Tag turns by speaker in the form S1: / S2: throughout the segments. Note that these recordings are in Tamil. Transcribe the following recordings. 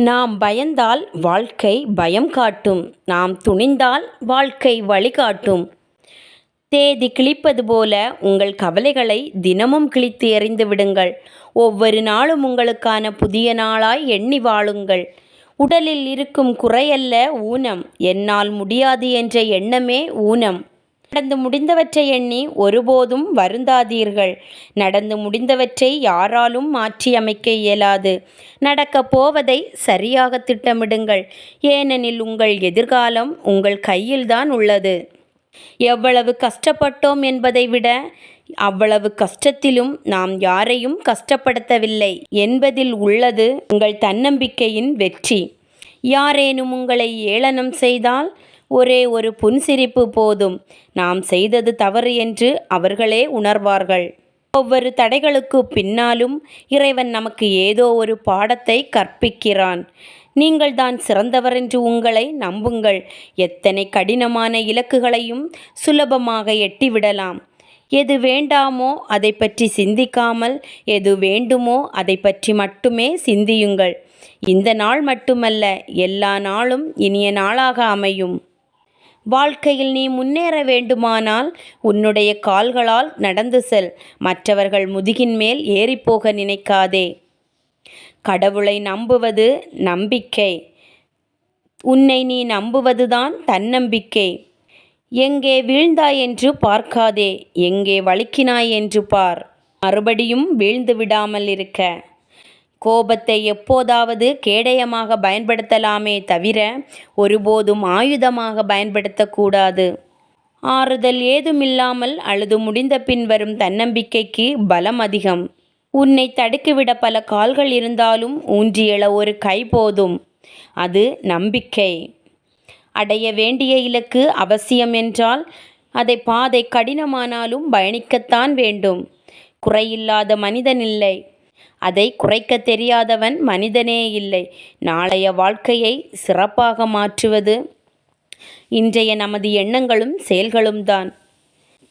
S1: நாம் பயந்தால் வாழ்க்கை பயம் காட்டும். நாம் துணிந்தால் வாழ்க்கை வழிகாட்டும் தேதி கிழிப்பது போல உங்கள் கவலைகளை தினமும் கிழித்து எறிந்து விடுங்கள். ஒவ்வொரு நாளும் உங்களுக்கான புதிய நாளாய் எண்ணி வாழுங்கள். உடலில் இருக்கும் குறையல்ல ஊனம். என்னால் முடியாது என்ற எண்ணமே ஊனம். நடந்து முடிந்தவற்றை எண்ணி ஒருபோதும் வருந்தாதீர்கள். நடந்து முடிந்தவற்றை யாராலும் மாற்றி அமைக்க இயலாது. நடக்கப் போவதை சரியாக திட்டமிடுங்கள். ஏனெனில் உங்கள் எதிர்காலம் உங்கள் கையில்தான் உள்ளது. எவ்வளவு கஷ்டப்பட்டோம் என்பதை விட அவ்வளவு கஷ்டத்திலும் நாம் யாரையும் கஷ்டப்படுத்தவில்லை. என்பதில் உள்ளது உங்கள் தன்னம்பிக்கையின் வெற்றி. யாரேனும் உங்களை ஏளனம் செய்தால் ஒரே ஒரு புன்சிரிப்பு போதும். நாம் செய்தது தவறு என்று அவர்களே உணர்வார்கள். ஒவ்வொரு தடைகளுக்கு பின்னாலும் இறைவன் நமக்கு ஏதோ ஒரு பாடத்தை கற்பிக்கிறான். நீங்கள் தான் சிறந்தவர் என்று உங்களை நம்புங்கள். எத்தனை கடினமான இலக்குகளையும் சுலபமாக எட்டிவிடலாம். எது வேண்டாமோ அதை பற்றி சிந்திக்காமல் எது வேண்டுமோ அதை பற்றி மட்டுமே சிந்தியுங்கள். இந்த நாள் மட்டுமல்ல எல்லா நாளும் இனிய நாளாக அமையும். வாழ்க்கையில் நீ முன்னேற வேண்டுமானால் உன்னுடைய கால்களால் நடந்து செல். மற்றவர்கள் முதுகின் மேல் ஏறிப்போக நினைக்காதே. கடவுளை நம்புவது நம்பிக்கை. உன்னை நீ நம்புவதுதான் தன்னம்பிக்கை. எங்கே வீழ்ந்தாய் என்று பார்க்காதே. எங்கே வழுக்கினாய் என்று பார். மறுபடியும் வீழ்ந்து விடாமல் இருக்க. கோபத்தை எப்போதாவது கேடயமாக பயன்படுத்தலாமே தவிர ஒருபோதும் ஆயுதமாக பயன்படுத்தக்கூடாது. ஆறுதல் ஏதுமில்லாமல் அழுது முடிந்த பின் வரும் தன்னம்பிக்கைக்கு பலம் அதிகம். உன்னை தடுக்கிவிட பல கால்கள் இருந்தாலும் ஊன்றி எழ ஒரு கை போதும். அது நம்பிக்கை. அடைய வேண்டிய இலக்கு அவசியம் என்றால் அதை பாதை கடினமானாலும் பயணிக்கத்தான் வேண்டும். குறையில்லாத மனிதன் இல்லை. அதை குறைக்க தெரியாதவன் மனிதனே இல்லை நாளைய வாழ்க்கையை சிறப்பாக மாற்றுவது இன்றைய நமது எண்ணங்களும் செயல்களும் தான்.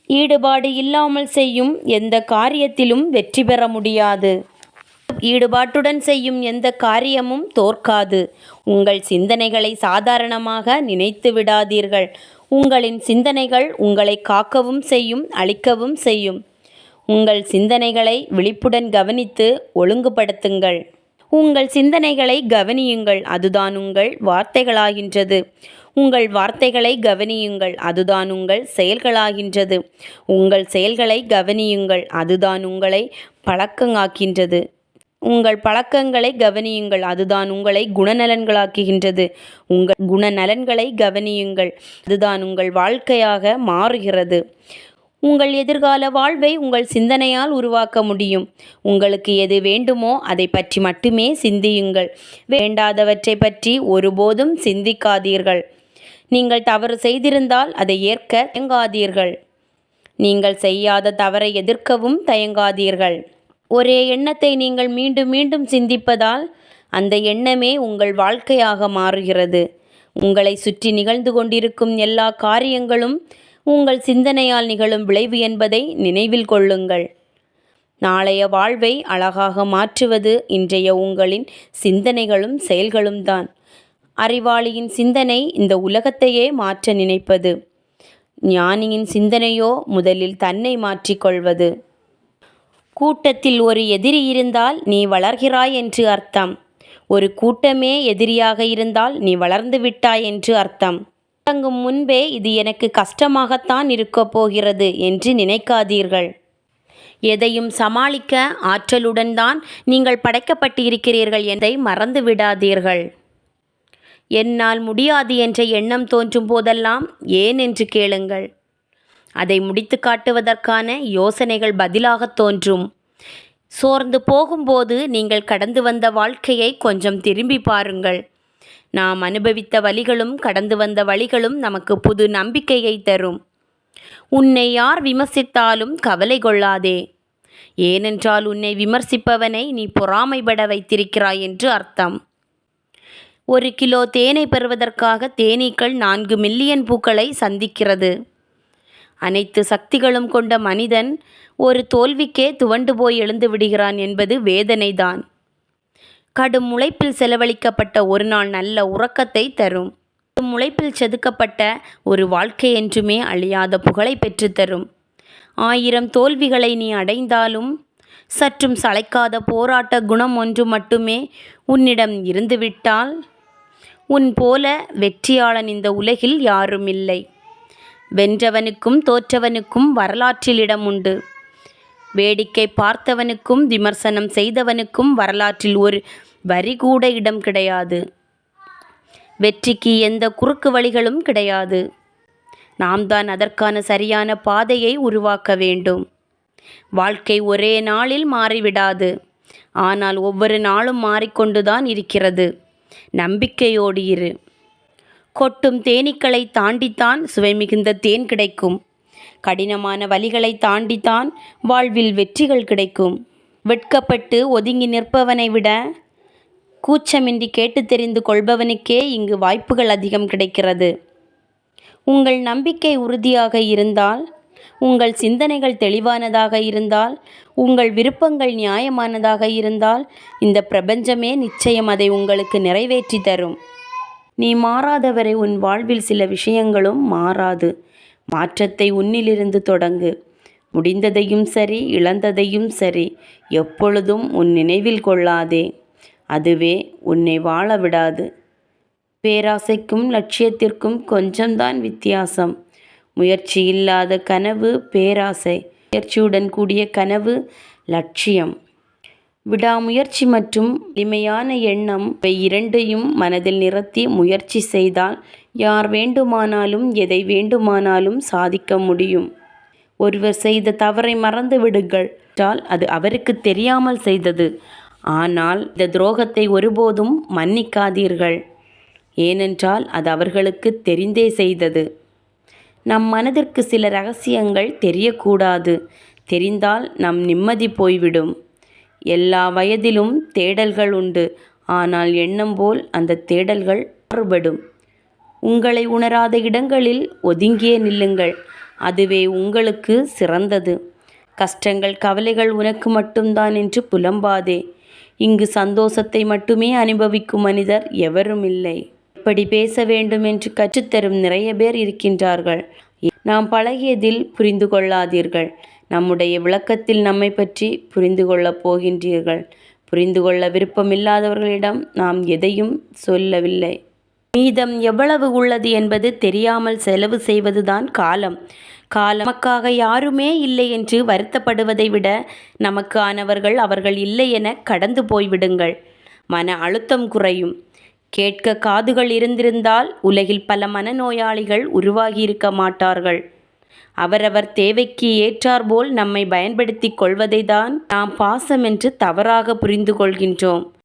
S1: ஈடுபாடு இல்லாமல் செய்யும் எந்த காரியத்திலும் வெற்றி பெற முடியாது. ஈடுபாட்டுடன் செய்யும் எந்த காரியமும் தோற்காது. உங்கள் சிந்தனைகளை சாதாரணமாக நினைத்து விடாதீர்கள். உங்களின் சிந்தனைகள் உங்களை காக்கவும் செய்யும் அழிக்கவும் செய்யும். உங்கள் சிந்தனைகளை விழிப்புடன் கவனித்து ஒழுங்குபடுத்துங்கள். உங்கள் சிந்தனைகளை கவனியுங்கள் அதுதான் உங்கள் வார்த்தைகளாகின்றது. உங்கள் வார்த்தைகளை கவனியுங்கள் அதுதான் உங்கள் செயல்களாகின்றது. உங்கள் செயல்களை கவனியுங்கள் அதுதான் உங்களை பழக்கங்காக்கின்றது உங்கள் பழக்கங்களை கவனியுங்கள் அதுதான் உங்களை குணநலன்களாக்குகின்றது. உங்கள் குணநலன்களை கவனியுங்கள் அதுதான் உங்கள் வாழ்க்கையாக மாறுகிறது. உங்கள் எதிர்கால வாழ்வை உங்கள் சிந்தனையால் உருவாக்க முடியும். உங்களுக்கு எது வேண்டுமோ அதை பற்றி மட்டுமே சிந்தியுங்கள். வேண்டாதவற்றை பற்றி ஒருபோதும் சிந்திக்காதீர்கள். நீங்கள் தவறு செய்திருந்தால் அதை ஏற்க தயங்காதீர்கள். நீங்கள் செய்யாத தவறை எதிர்க்கவும் தயங்காதீர்கள். ஒரே எண்ணத்தை நீங்கள் மீண்டும் மீண்டும் சிந்திப்பதால் அந்த எண்ணமே உங்கள் வாழ்க்கையாக மாறுகிறது. உங்களை சுற்றி நிகழ்ந்து கொண்டிருக்கும் எல்லா காரியங்களும் உங்கள் சிந்தனையால் நிகழும் விளைவு என்பதை நினைவில் கொள்ளுங்கள். நாளைய வாழ்வை அழகாக மாற்றுவது இன்றைய உங்களின் சிந்தனைகளும் செயல்களும் தான். அறிவாளியின் சிந்தனை இந்த உலகத்தையே மாற்ற நினைப்பது. ஞானியின் சிந்தனையோ முதலில் தன்னை மாற்றிக்கொள்வது கூட்டத்தில் ஒரு எதிரி இருந்தால் நீ வளர்கிறாய் என்று அர்த்தம். ஒரு கூட்டமே எதிரியாக இருந்தால் நீ வளர்ந்து விட்டாய் என்று அர்த்தம். தொடங்கும் முன்பே இது எனக்கு கஷ்டமாகத்தான் இருக்கப் போகிறது என்று நினைக்காதீர்கள். எதையும் சமாளிக்க ஆற்றலுடன் தான் நீங்கள் படைக்கப்பட்டிருக்கிறீர்கள் என்பதை மறந்து விடாதீர்கள். என்னால் முடியாது என்ற எண்ணம் தோன்றும் போதெல்லாம் ஏன் என்று கேளுங்கள். அதை முடித்து காட்டுவதற்கான யோசனைகள் பதிலாக தோன்றும். சோர்ந்து போகும்போது நீங்கள் கடந்து வந்த வாழ்க்கையை கொஞ்சம் திரும்பி பாருங்கள். நாம் அனுபவித்த வழிகளும் கடந்து வந்த வழிகளும் நமக்கு புது நம்பிக்கையை தரும். உன்னை யார் விமர்சித்தாலும் கவலை கொள்ளாதே. ஏனென்றால் உன்னை விமர்சிப்பவனை நீ பொறாமைப்பட வைத்திருக்கிறாய் என்று அர்த்தம். ஒரு கிலோ தேனை பெறுவதற்காக தேனீக்கள் நான்கு மில்லியன் பூக்களை சந்திக்கிறது. அனைத்து சக்திகளும் கொண்ட மனிதன் ஒரு தோல்விக்கே துவண்டு போய் எழுந்து விடுகிறான் என்பது வேதனைதான். கடும் உழைப்பில் செலவழிக்கப்பட்ட ஒரு நாள் நல்ல உறக்கத்தை தரும். கடும் உழைப்பில் செதுக்கப்பட்ட ஒரு வாழ்க்கை என்றுமே அழியாத புகழை பெற்றுத்தரும் ஆயிரம் தோல்விகளை நீ அடைந்தாலும் சற்றும் சளைக்காத போராட்ட குணம் ஒன்று மட்டுமே உன்னிடம் இருந்துவிட்டால் உன் போல வெற்றியாளன் இந்த உலகில் யாரும் இல்லை வென்றவனுக்கும் தோற்றவனுக்கும் வரலாற்றில் இடம் உண்டு. வேடிக்கை பார்த்தவனுக்கும் விமர்சனம் செய்தவனுக்கும் வரலாற்றில் ஒரு வரி கூட இடம் கிடையாது. வெற்றிக்கு எந்த குறுக்கு வழிகளும் கிடையாது. நாம் தான் அதற்கான சரியான பாதையை உருவாக்க வேண்டும். வாழ்க்கை ஒரே நாளில் மாறிவிடாது. ஆனால் ஒவ்வொரு நாளும் மாறிக்கொண்டுதான் இருக்கிறது. நம்பிக்கையோடு இரு. கொட்டும் தேனீக்களை தாண்டித்தான் சுவை மிகுந்த தேன் கிடைக்கும். கடினமான வழிகளை தாண்டித்தான் வாழ்வில் வெற்றிகள் கிடைக்கும். வெட்கப்பட்டு ஒதுங்கி நிற்பவனை விட கூச்சமின்றி கேட்டு தெரிந்து கொள்பவனுக்கே இங்கு வாய்ப்புகள் அதிகம் கிடைக்கிறது. உங்கள் நம்பிக்கை உறுதியாக இருந்தால் உங்கள் சிந்தனைகள் தெளிவானதாக இருந்தால் உங்கள் விருப்பங்கள் நியாயமானதாக இருந்தால் இந்த பிரபஞ்சமே நிச்சயம் அதை உங்களுக்கு நிறைவேற்றி தரும். நீ மாறாதவரை உன் வாழ்வில் சில விஷயங்களும் மாறாது. மாற்றத்தை உன்னிலிருந்து தொடங்கு. முடிந்ததையும் சரி இழந்ததையும் சரி எப்பொழுதும் உன் நினைவில் கொள்ளாதே. அதுவே உன்னை வாழ விடாது. பேராசைக்கும் லட்சியத்திற்கும் கொஞ்சம்தான் வித்தியாசம். முயற்சி இல்லாத கனவு பேராசை. முயற்சியுடன் கூடிய கனவு லட்சியம். விடாமுயற்சி மற்றும் எளிமையான எண்ணம் இவை இரண்டையும் மனதில் நிறுத்தி முயற்சி செய்தால் யார் வேண்டுமானாலும் எதை வேண்டுமானாலும் சாதிக்க முடியும். ஒருவர் செய்த தவறை மறந்து விடுங்கள். என்றால் அது அவருக்கு தெரியாமல் செய்தது. ஆனால் இந்த துரோகத்தை ஒருபோதும் மன்னிக்காதீர்கள். ஏனென்றால் அது அவர்களுக்கு தெரிந்தே செய்தது. நம் மனதிற்கு சில ரகசியங்கள் தெரியக்கூடாது. தெரிந்தால் நம் நிம்மதி போய்விடும். எல்லா வயதிலும் தேடல்கள் உண்டு. ஆனால் எண்ணம் போல் அந்த தேடல்கள் மாறுபடும். உங்களை உணராத இடங்களில் ஒதுங்கியே நில்லுங்கள். அதுவே உங்களுக்கு சிறந்தது. கஷ்டங்கள் கவலைகள் உனக்கு மட்டும்தான் என்று புலம்பாதே. இங்கு சந்தோஷத்தை மட்டுமே அனுபவிக்கும் மனிதர் எவரும் இல்லை. இப்படி பேச வேண்டும் என்று கற்றுத்தரும் நிறைய பேர் இருக்கின்றார்கள். நாம் பழகியதில் புரிந்து கொள்ளாதீர்கள். நம்முடைய விளக்கத்தில் நம்மை பற்றி புரிந்து கொள்ளப் போகின்றீர்கள். புரிந்து கொள்ள விருப்பமில்லாதவர்களிடம் நாம் எதையும் சொல்லவில்லை. மீதம் எவ்வளவு உள்ளது என்பது தெரியாமல் செலவு செய்வதுதான் காலம். காலம். நமக்காக யாருமே இல்லை என்று வருத்தப்படுவதை விட நமக்கு ஆனவர்கள் அவர்கள் இல்லை என கடந்து போய்விடுங்கள். மன அழுத்தம் குறையும். கேட்க காதுகள் இருந்திருந்தால் உலகில் பல மனநோயாளிகள் உருவாகியிருக்க மாட்டார்கள். அவரவர் தேவைக்கு ஏற்றாற்போல் நம்மை பயன்படுத்தி கொள்வதை தான் நாம் பாசம் என்று தவறாக புரிந்து கொள்கின்றோம்